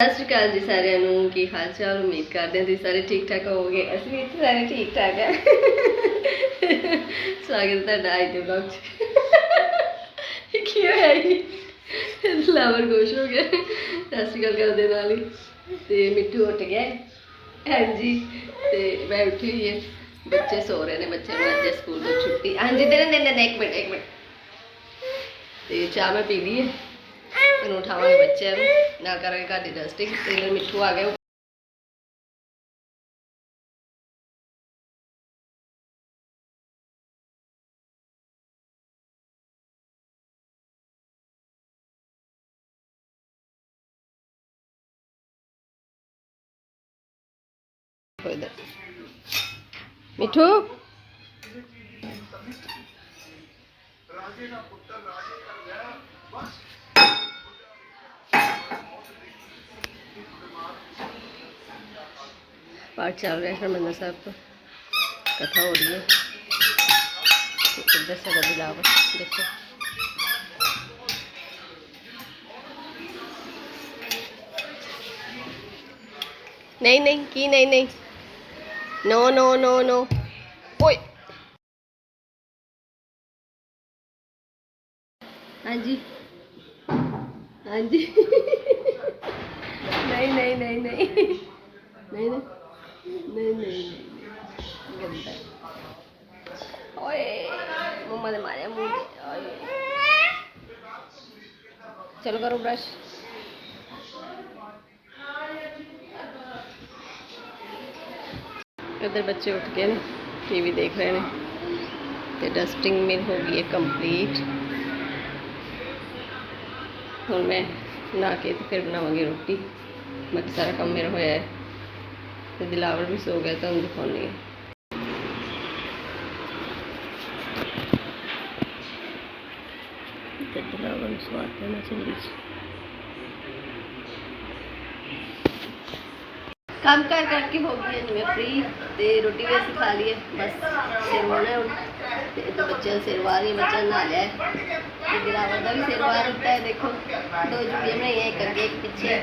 ਸਤਿ ਸ਼੍ਰੀ ਅਕਾਲ ਜੀ ਸਾਰਿਆਂ ਨੂੰ, ਕੀ ਹਾਲ ਚਾਲ? ਉਮੀਦ ਕਰਦੇ ਹਾਂ ਤੁਸੀਂ ਸਾਰੇ ਠੀਕ ਠਾਕ ਹੋਵੋਗੇ। ਅਸੀਂ ਵੀ ਇੱਥੇ ਸਾਰੇ ਠੀਕ ਠਾਕ ਹੈ ਸਵਾਗਤ ਤੁਹਾਡਾ ਅੱਜ ਦੇ ਵਲੌਗ 'ਚ। ਕੀ ਹੋਇਆ ਜੀ? ਲਾਵਰ ਖੁਸ਼ ਹੋ ਗਿਆ ਸਤਿ ਸ਼੍ਰੀ ਅਕਾਲ ਕਰਦੇ ਨਾਲ ਹੀ। ਤੇ ਮਿੱਠੂ ਉੱਠ ਗਿਆ ਹਾਂਜੀ, ਤੇ ਮੈਂ ਉੱਠੀ ਹੋਈ ਹੈ। ਬੱਚੇ ਸੋ ਰਹੇ ਨੇ, ਬੱਚੇ ਨੂੰ ਅੱਜ ਸਕੂਲ ਤੋਂ ਛੁੱਟੀ। ਹਾਂਜੀ ਤੇਰੇ ਨੇ ਨੇ ਇੱਕ ਮਿੰਟ ਇੱਕ ਮਿੰਟ। ਤੇ ਚਾਹ ਮੈਂ ਪੀ ਲਈ ਹੈ। ਇਹਨੂੰ ਉਠਾਵਾਂਗੇ ਬੱਚਿਆਂ ਨੂੰ ਨਾਲ ਕਰਾਂਗੇ ਘਰ ਦੀ ਡਸਟਿੰਗ ਟ੍ਰੇਲਰ ਮਿੱਠੂ ਆ ਗਿਆ मिठू राजे का पुत्र राजे का गया बस पाठ चल रहा है हरमंदर साहब का कथा हो रही है तो इधर से बदलाव देखो नहीं नहीं की नहीं नहीं नो नो नो नो ओए हाँ जी हाँ जी नहीं नहीं नहीं नहीं नहीं नहीं ਨਹੀਂ ਨਹੀਂ ਗੰਦਾ ਓਏ ਮੰਮਾ ਦੇ ਮਾਰਿਆ ਮੂੰਹ ਤੇ, ਓਏ। ਚਲੋ ਕਰੋ ਬ੍ਰਸ਼ ਇੱਧਰ ਬੱਚੇ ਉੱਠ ਗਏ ਨੇ ਟੀਵੀ ਦੇਖ ਰਹੇ ਨੇ। ਤੇ ਡਸਟਿੰਗ ਮੇਰੀ ਹੋ ਗਈ ਹੈ ਕੰਪਲੀਟ ਹੁਣ ਮੈਂ ਨਹਾ ਕੇ ਤੇ ਫਿਰ ਬਣਾਵਾਂਗੀ ਰੋਟੀ। ਬਾਕੀ ਸਾਰਾ ਕੰਮ ਮੇਰਾ ਹੋਇਆ ਹੈ। ਤੇ ਦਿਲਾਵਰ ਵੀ ਸੋ ਗਿਆ ਤੁਹਾਨੂੰ ਦਿਖਾਉਣੀ ਹੈ। ਤੇ ਦਿਲਾਵਰ ਨੂੰ ਸਵਾਦ ਦੇਣਾ ਚੰਗੀ ਕੰਮ ਕਰ ਕਰਕੇ ਹੋ ਗਈ ਹਾਂ ਫ੍ਰੀ ਤੇ ਰੋਟੀ ਵੀ ਅਸੀਂ ਖਾ ਲਈ ਬਸ ਸਿਰ ਹੁਣ। ਤੇ ਇਹ ਬੱਚਿਆਂ ਦਾ ਸਿਰ ਵਾਹ ਰਹੀ ਬੱਚਾ ਨਹਾ ਲਿਆ ਤੇ ਦਿਲਾਵਰ ਦਾ ਵੀ ਸਿਰਵਾ ਦਿੱਤਾ ਹੈ, ਦੇਖੋ। ਦੋ ਜੁੜੀਆਂ ਬਣਾਈਆਂ, ਇੱਕ ਅੱਗੇ, ਇੱਕ ਪਿੱਛੇ।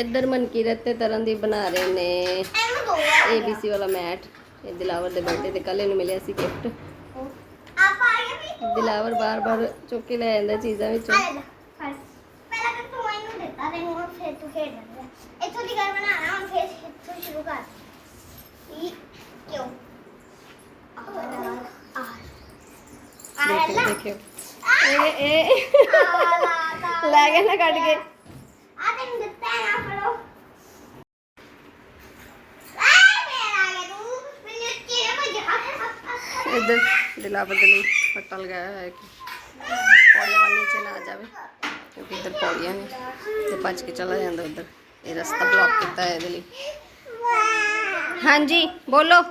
ਇਧਰ ਮਨਕੀਰਤ ਤੇ ਤਰਨ ਦੀ ਬਣਾ ਰਹੇ ਨੇ ABC ਵਾਲਾ ਮੈਟ। ਇਹ ਦਿਲਾਵਰ ਦੇ ਬਰਥਡੇ ਤੇ ਕੱਲ ਇਹਨੂੰ ਮਿਲਿਆ ਸੀ ਗਿਫਟ ਦਿਲਾਵਰ ਬਾਰ-ਬਾਰ ਚੁੱਕ ਕੇ ਲੈ ਜਾਂਦਾ ਚੀਜ਼ਾਂ ਵਿੱਚੋਂ। ਇੱਥੋਂ ਦੀ ਗੱਲ ਬਣਾਣਾ ਹੁਣ ਫਿਰ ਇੱਥੋਂ ਸ਼ੁਰੂ ਕਰ। ਇਹ ਕਿਉਂ? ਆ ਆ ਦੇਖਿਓ ਦੇਖਿਓ ਇਹ ਇਹ। ਲੈ ਗਿਆ ਨਾ ਕੱਢ ਕੇ। इधर दिला बदली पट्टा लगाया है कि पौड़िया वाल नीचे ना आ जाए क्योंकि इधर पौड़िया ने तो भज के चला जाता उधर ये रास्ता ब्लॉक किया है ये हाँ जी बोलो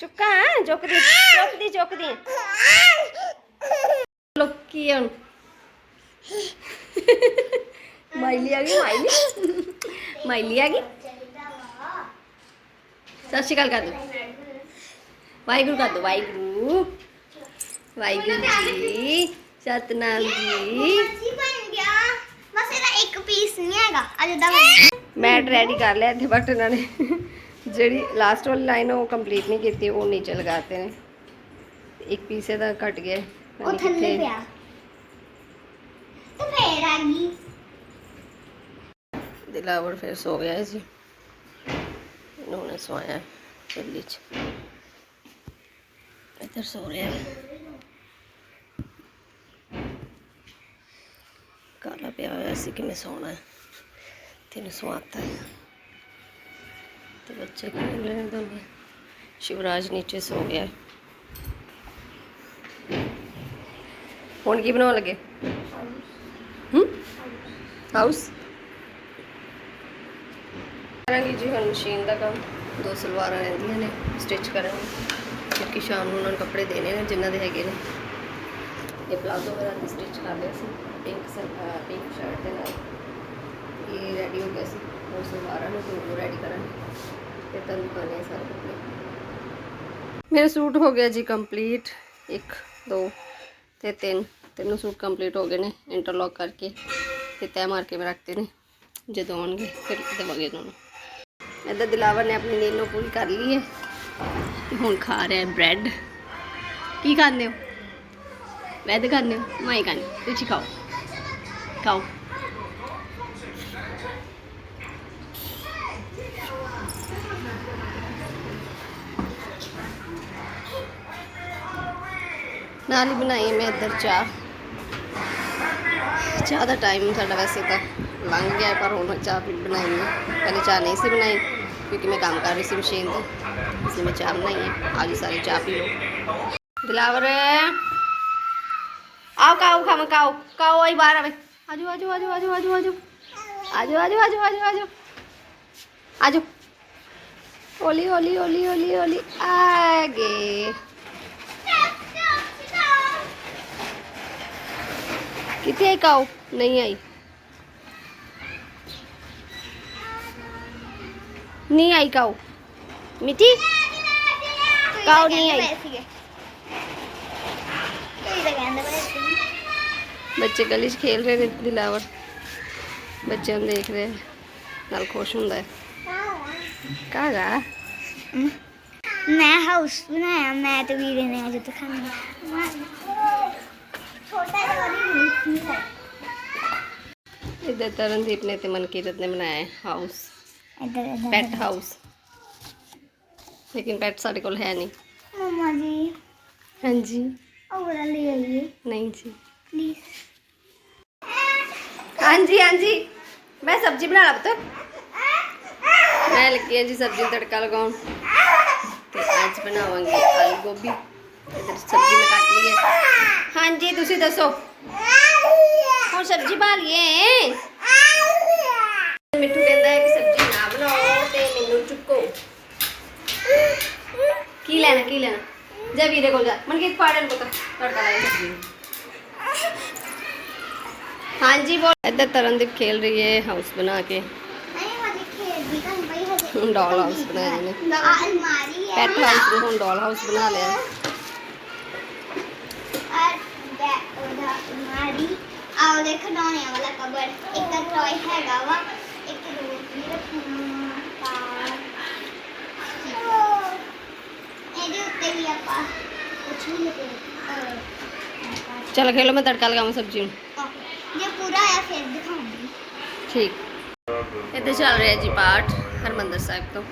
ਚੁੱਕਾ ਚੁੱਕਦੀ ਚੁੱਕਦੀ ਚੁੱਕਦੀ ਲੋਕੀ ਹੁਣ ਮਾਈਲੀ ਆ ਗਈ ਮਾਈਲੀ ਮਾਈਲੀ ਆ ਗਈ ਸਤਿ ਸ਼੍ਰੀ ਅਕਾਲ ਕਰ ਦੋ ਵਾਹਿਗੁਰੂ ਕਰ ਦੋ ਵਾਹਿਗੁਰੂ ਵਾਹਿਗੁਰੂ ਜੀ ਸਤਨਾਮ ਜੀ ਬਣ ਗਿਆ ਬਸ ਇਹਦਾ ਇੱਕ ਪੀਸ ਨਹੀਂ ਹੈਗਾ ਅਜੇ ਦਾ ਮੈਟ ਰੈਡੀ ਕਰ ਲਿਆ ਇੱਥੇ ਬਟ ਇਹਨਾਂ ਨੇ। ਜਿਹੜੀ ਲਾਸਟ ਵਾਲੀ ਲਾਈਨ ਉਹ ਕੰਪਲੀਟ ਨਹੀਂ ਕੀਤੀ ਉਹ ਨੀਚੇ ਲਗਾਤੇ ਨੇ। ਇੱਕ ਪੀਸ ਇਹਦਾ ਕੱਟ ਗਿਆ ਉਹ ਥੱਲੇ। ਪਿਆ। ਤੇ ਫੇਰ ਆ ਗਈ। ਬਿਲਾਵਰ ਫਿਰ ਸੋ ਗਿਆ ਹੈ ਜੀ ਇਹਨੂੰ ਨੇ ਸੋਇਆ ਚੱਲੀ ਚ। ਇੱਧਰ ਸੋ ਰਿਹਾ। ਕਾਲਾ ਪਿਆ ਹੋਇਆ ਸੀ ਕਿ ਮੈਂ ਸੋਣਾ ਹੈ। ਤੈਨੂੰ ਸਵਾਤਾ ਹੈ। ਤੇ ਬੱਚੇ ਕਿਉਂ ਲੈਣ ਦੋਗੇ ਸ਼ਿਵਰਾਜ ਨੀਚੇ ਸੋ ਗਿਆ। ਹੁਣ ਕੀ ਬਣਾਉਣ ਲੱਗੇ? ਹੂੰ? ਹਾਊਸ। ਕਰਾਂਗੀ ਜੀ ਹੁਣ ਮਸ਼ੀਨ ਦਾ ਕੰਮ। ਦੋ ਸਲਵਾਰਾਂ ਰਹਿੰਦੀਆਂ ਨੇ ਸਟਿਚ ਕਰਾਂਗੀ। ਕਿਉਂਕਿ ਸ਼ਾਮ ਨੂੰ ਉਹਨਾਂ ਨੂੰ ਕੱਪੜੇ ਦੇਣੇ ਨੇ, ਜਿਨ੍ਹਾਂ ਦੇ ਹੈਗੇ ਨੇ। ਇਹ ਪਲਾਜ਼ੋ ਵਗੈਰਾ ਤੇ ਸਟਿਚ ਕਰ ਲਿਆ ਸੀ। ਪਿੰਕ ਸਲ ਪਿੰਕ ਸ਼ਰਟ ਦੇ ਨਾਲ। ਇਹ ਰੈਡੀ ਹੋ ਗਿਆ ਸੀ। ਹੋਰ ਸਲਵਾਰਾਂ ਨੂੰ ਤੇ ਰੈਡੀ ਕਰਾਂਗੇ। ਤੇ ਤੁਹਾਨੂੰ ਪਾਣੇ ਸਾਰੇ ਕੱਪੜੇ। ਮੇਰਾ ਸੂਟ ਹੋ ਗਿਆ ਜੀ ਕੰਪਲੀਟ 1 2 ਤੇ 3 ਤਿੰਨੋਂ ਸੂਟ ਕੰਪਲੀਟ ਹੋ ਗਏ ਨੇ। ਇੰਟਰਲੌਕ ਕਰਕੇ। ਤੇ ਤੈਅ ਮਾਰ ਕੇ ਮੈਂ ਰੱਖਤੇ ਨੇ। ਜਦੋਂ ਆਉਣਗੇ, ਫਿਰ ਦੇਵਾਂਗੇ ਇਹਨਾਂ ਨੂੰ। ਇੱਧਰ ਦਿਲਾਵਰ ਨੇ ਆਪਣੀ ਨੀਂਦ ਪੂਰੀ ਕਰ ਲਈ ਹੈ। ਹੁਣ ਖਾ ਰਿਹਾ ਬ੍ਰੈਡ ਕੀ ਖਾਂਦੇ ਹੋ? ਬ੍ਰੈਡ ਖਾਂਦੇ ਹੋ? ਮੈਂ ਹੀ ਖਾਂਦੀ। ਤੁਸੀਂ ਖਾਓ। ਖਾਓ। ਨਾਲ ਹੀ ਬਣਾਈ ਮੈਂ ਇੱਧਰ ਚਾਹ। ਚਾਹ ਦਾ ਟਾਈਮ ਸਾਡਾ ਵੈਸੇ ਤਾਂ ਲੰਘ ਗਿਆ ਪਰ ਹੁਣ ਚਾਹ ਵੀ ਬਣਾਈ ਹੈ। ਪਹਿਲੇ ਚਾਹ ਨਹੀਂ ਸੀ ਬਣਾਈ। ਕਿਉਂਕਿ ਮੈਂ ਕੰਮ ਕਰ ਰਹੀ ਸੀ ਮਸ਼ੀਨ ਤੇ ਇਸ ਲਈ ਮੈਂ ਚਾਹ ਬਣਾਈ ਹੈ ਆਜੋ ਸਾਰੇ ਚਾਹ ਪੀ ਲਓ ਦਿਲਾਵਰ ਆਓ ਕਾਓ ਖਾਮ ਕਾਓ ਕਾਓ ਆਈ ਬਾਹਰ ਆਵੇ ਆਜੋ ਆਜੋ ਆਜੋ ਆਜੋ ਆਜੋ ਆਜੋ ਆਜੋ ਆਜੋ ਆਜੋ ਆਜੋ ਆਜੋ ਆਜੋ ਹੋਲੀ ਹੋਲੀ ਹੋਲੀ ਹੋਲੀ ਹੋਲੀ ਆ ਗਏ ਕਿੱਥੇ ਆਈ ਕਾਓ ਨਹੀਂ ਨਹੀਂ ਆਈ ਕਾਓ। ਮਿੱਟੀ ਕਾਓ ਨਹੀਂ ਆਈ। ਬੱਚੇ ਗਲੀ 'ਚ ਖੇਲ ਰਹੇ ਨੇ ਦਿਲਾਵਰ। ਬੱਚਿਆਂ ਨੂੰ ਦੇਖ ਰਹੇ ਨਾਲ ਖੁਸ਼ ਹੁੰਦਾ ਹੈ। ਕਾਗਾ ਮੈਂ ਹਾਊਸ ਬਣਾਇਆ ਮੈਂ ਤੇ ਵੀਰੇ ਨੇ ਅੱਜ ਦਿਖਾਣਾ ਛੋਟਾ ਜਿਹਾ ਇੱਧਰ ਤਰਨਦੀਪ ਨੇ ਤੇ ਮਨਕੀਰਤ ਨੇ ਬਣਾਇਆ ਹਾਊਸ पेट हाउस लेकिन पेट सारे को है नहीं मम्मा जी। हाँ जी। और ले आइए। नहीं जी। प्लीज़ हाँ जी हाँ जी। मैं सब्ज़ी बना ला पुत्र मैं लगी है जी सब्ज़ी तड़का लगाओ तो आज बनावांगे आलू गोभी। इधर सब्ज़ी में काट लिए हाँ। जी तुम दसो। हम सब्ज़ी पा लिए मिठू के ਲੈਣਾ ਕੀ ਲੈਣਾ? ਜਾ ਵੀਰੇ ਕੋਲ ਜਾ। ਮਨਕੀਤ ਫੜ ਇਹਨੂੰ ਪੁੱਤ। ਤੜਕਾ ਲਾਈ ਸਬਜ਼ੀ ਨੂੰ। ਹਾਂਜੀ ਬੋਲ। ਇੱਧਰ ਤਰਨ ਦੀ ਖੇਲ ਰਹੀ ਹੈ ਹਾਊਸ ਬਣਾ ਕੇ। नहीं हजे खेल भी कहीं भाई हजे डॉल हाउस बनाया ने आ अलमारी है ਪੈਟ ਹਾਊਸ ਨੂੰ ਹੁਣ ਡਾਲ ਹਾਊਸ ਬਣਾ ਲਿਆ। और बैग और अलमारी आओ देखो खिलौने वाला कबर्ड एक तो टॉय हैगा वा एक तो दूसरी रखना ਵੀ ਆਪਾਂ ਕੁਛ ਵੀ ਲਪੇ ਚਲ ਖੇਲੋ ਮੈਂ ਤੜਕਾ ਲਗਾਵਾਂ ਸਬਜ਼ੀ ਨੂੰ ਜੇ ਪੂਰਾ ਆਇਆ ਫਿਰ ਦਿਖਾਉਂਗੀ ਠੀਕ ਇੱਥੇ ਚੱਲ ਰਿਹਾ ਜੀ ਪਾਠ ਹਰਮੰਦਰ ਸਾਹਿਬ ਤੋਂ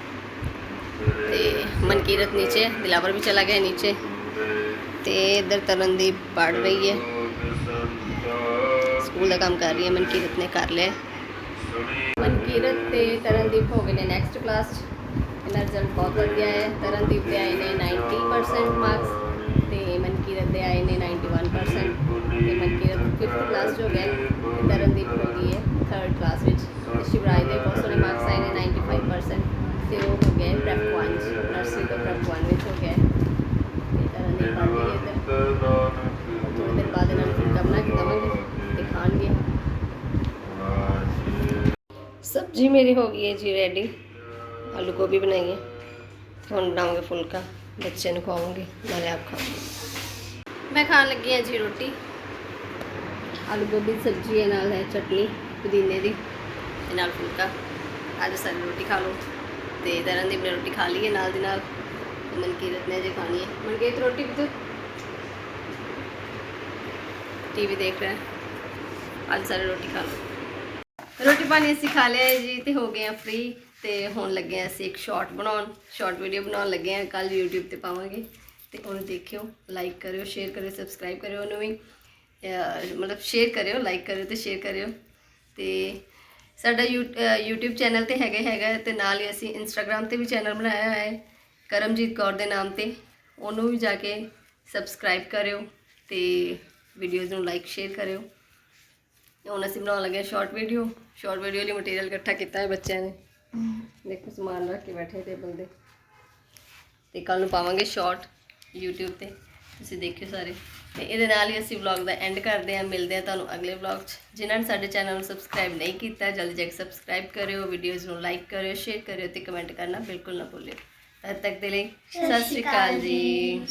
ਤੇ ਮਨਕੀਰਤ ਨੀਚੇ ਦਿਲਾਵਰ ਵੀ ਚਲਾ ਗਿਆ ਨੀਚੇ ਤੇ ਇੱਧਰ ਤਰਨਦੀਪ ਪੜ ਰਹੀ ਹੈ ਸਕੂਲ ਦਾ ਕੰਮ ਕਰ ਰਹੀ ਹੈ ਮਨਕੀਰਤ ਨੇ ਕਰ ਲਿਆ ਮਨਕੀਰਤ ਤੇ ਤਰਨਦੀਪ ਹੋ ਗਏ ਨੇ ਨੈਕਸਟ ਕਲਾਸ એના રિઝલ્ટ બહુ વધ્યા હે તરણદીપ દે આવીને નાઇન્ટી પર્સન્ટ માર્ક્સ તે હેમંત કિરત દે આવીને ninety one percent Hemant Kirat fifth class જો ગઈ તરણદીપ હોગી હે થર્ડ ક્લાસ ਵਿੱਚ। ਸ਼ਿਵਰਾਜ ਦੇ ਬਹੁਤ ਸਾਰੇ ਮਾਰਕਸ ਆਏ ਨੇ 95% ਤੇ ਉਹ ਹੋ ਗਏ ਪ੍ਰੈਪ 1 ਨਰਸਰੀ ਤੋਂ ਪ੍ਰੈਪ 1 ਵਿੱਚ ਹੋ ਗਏ ਤੇ ਤਰ੍ਹਾਂ ਦੀ ਪੜ੍ਹਦੇ ਗਏ ਤੇ ਥੋੜੇ ਦਿਨ ਬਾਅਦ ਇਹਨਾਂ ਨੂੰ ਕਰਨਾ ਕਿ ਦਵਾਂਗੇ ਤੇ ਖਾਣਗੇ। ਸਬਜ਼ੀ ਮੇਰੀ ਹੋ ਗਈ ਹੈ ਜੀ ਰੈਡੀ ਆਲੂ ਗੋਭੀ ਬਣਾਈ ਹੈ ਤੇ ਹੁਣ ਬਣਾਵਾਂਗੇ ਫੁਲਕਾ। ਬੱਚੇ ਨੂੰ ਖਵਾਉਂਗੇ ਨਾਲੇ ਆਪ ਖਾਵਾਂਗੇ। ਮੈਂ ਖਾਣ ਲੱਗੀ ਹਾਂ ਜੀ ਰੋਟੀ। ਆਲੂ ਗੋਭੀ ਦੀ ਸਬਜ਼ੀ ਹੈ, ਨਾਲ ਹੈ ਚਟਨੀ, ਪੁਦੀਨੇ ਦੀ ਤੇ ਨਾਲ ਫੁਲਕਾ। ਅੱਜ ਸਾਰੀ ਰੋਟੀ ਖਾ ਲਓ ਤੇ ਦੀ ਮੈਂ ਰੋਟੀ ਖਾ ਲਈ ਹੈ ਨਾਲ ਦੀ ਨਾਲ। ਤੇ ਮਨਕੀਰਤ ਨੇ ਅਜੇ ਖਾਣੀ ਹੈ। ਮਨਕੀਰਤ, ਰੋਟੀ ਵੀ ਟੀਵੀ ਦੇਖ ਰਿਹਾ ਅੱਜ ਸਾਰੇ ਰੋਟੀ ਖਾ ਲਓ। ਰੋਟੀ ਪਾਣੀ ਅਸੀਂ ਖਾ ਲਿਆ ਜੀ ਤੇ ਹੋ ਗਏ ਆ ਫ੍ਰੀ ਤੇ ਹੁਣ ਲੱਗੇ ਆ ਅਸੀਂ ਇੱਕ ਸ਼ਾਰਟ ਬਣਾਉਣ ਸ਼ਾਰਟ ਵੀਡੀਓ ਬਣਾਉਣ ਲੱਗੇ ਆ ਕੱਲ YouTube ਤੇ ਪਾਵਾਂਗੇ। ਤੇ ਉਹਨੂੰ ਦੇਖਿਓ ਲਾਈਕ ਕਰਿਓ ਸ਼ੇਅਰ ਕਰਿਓ ਸਬਸਕ੍ਰਾਈਬ ਕਰਿਓ ਉਹਨੂੰ ਵੀ। ਮਤਲਬ ਸ਼ੇਅਰ ਕਰਿਓ ਲਾਈਕ ਕਰਿਓ ਤੇ ਸ਼ੇਅਰ ਕਰਿਓ। ਤੇ ਸਾਡਾ ਯੂ- ਅਹ, YouTube ਚੈਨਲ ਤੇ ਹੈਗਾ ਹੈਗਾ ਤੇ ਨਾਲ ਹੀ ਅਸੀਂ Instagram ਤੇ ਵੀ ਚੈਨਲ ਬਣਾਇਆ ਹੋਇਆ ਹੈ, ਕਰਮਜੀਤ ਕੌਰ ਦੇ ਨਾਮ ਤੇ। ਉਹਨੂੰ ਵੀ ਜਾ ਕੇ ਸਬਸਕ੍ਰਾਈਬ ਕਰਿਓ ਤੇ ਵੀਡੀਓਜ਼ ਨੂੰ ਲਾਈਕ ਸ਼ੇਅਰ ਕਰਿਓ। ਹੁਣ ਅਸੀਂ ਬਣਾਉਣ ਲੱਗੇ ਸ਼ਾਰਟ ਵੀਡੀਓ ਸ਼ਾਰਟ ਵੀਡੀਓ ਲਈ ਮਟੀਰੀਅਲ ਇਕੱਠਾ ਕੀਤਾ ਹੈ ਬੱਚਿਆਂ ਨੇ। ਦੇਖੋ ਸਮਾਨ ਰੱਖ ਕੇ ਬੈਠੇ ਟੇਬਲ ਤੇ ਤੇ ਕੱਲ ਨੂੰ ਪਾਵਾਂਗੇ ਸ਼ਾਰਟ YouTube ਤੇ। ਤੁਸੀਂ ਦੇਖਿਓ ਸਾਰੇ। ਤੇ ਇਹਦੇ ਨਾਲ ਹੀ ਅਸੀਂ ਵਲੌਗ ਦਾ ਐਂਡ ਕਰਦੇ ਹਾਂ। ਮਿਲਦੇ ਹਾਂ ਤੁਹਾਨੂੰ ਅਗਲੇ ਵਲੌਗ 'ਚ। ਜਿਨ੍ਹਾਂ ਨੇ ਸਾਡੇ ਚੈਨਲ ਨੂੰ ਸਬਸਕ੍ਰਾਈਬ ਨਹੀਂ ਕੀਤਾ ਜਲਦੀ ਜਾ ਕੇ ਸਬਸਕ੍ਰਾਈਬ ਕਰਿਓ। ਵੀਡੀਓਜ਼ ਨੂੰ ਲਾਈਕ ਕਰਿਓ ਸ਼ੇਅਰ ਕਰਿਓ ਤੇ ਕਮੈਂਟ ਕਰਨਾ ਬਿਲਕੁਲ ਨਾ ਭੁੱਲਿਓ। ਤਦ ਤੱਕ ਦੇ ਲਈ ਸਤਿ ਸ਼੍ਰੀ ਅਕਾਲ ਜੀ।